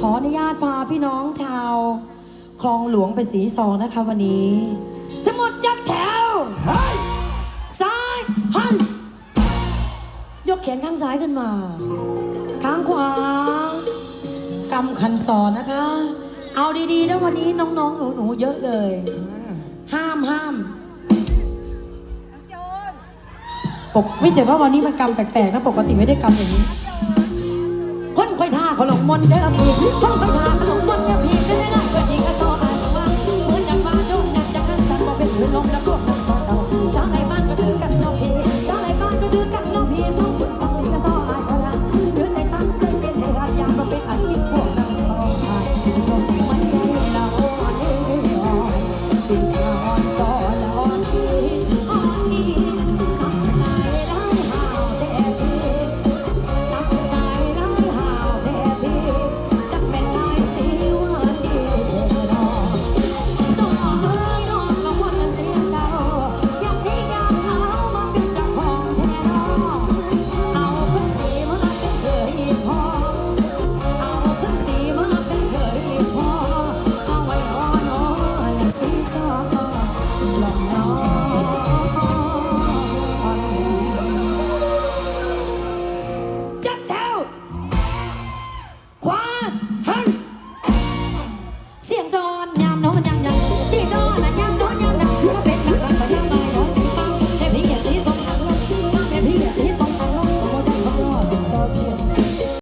ขออนุญาตพาพี่น้องชาว คลองหลวงไปสีซองนะคะวันนี้ จะหมดจักแถวซ้ายหันยกแขนข้างซ้ายขึ้นมา ข้างขวากำคันสอนนะคะ เอาดีๆนะวันนี้น้องๆหนูๆเยอะเลย ห้ามห้ามปกวิแต่ว่าวันนี้มันกำแปลกๆนะปกติไม่ได้กำอย่างนี้ คนคอยท่าขลงมนเด้อพี่คนคอยท่าขลงมนเด้อพี่ก็ได้นะเกิดดีก็ซออาสวะเหมือนอย่างว่าโดนนักจากกันสันมาเป็นหืนลมแล้วพวกนักซอเจ้าเจ้าในบ้านก็ถือกันเนาะพี่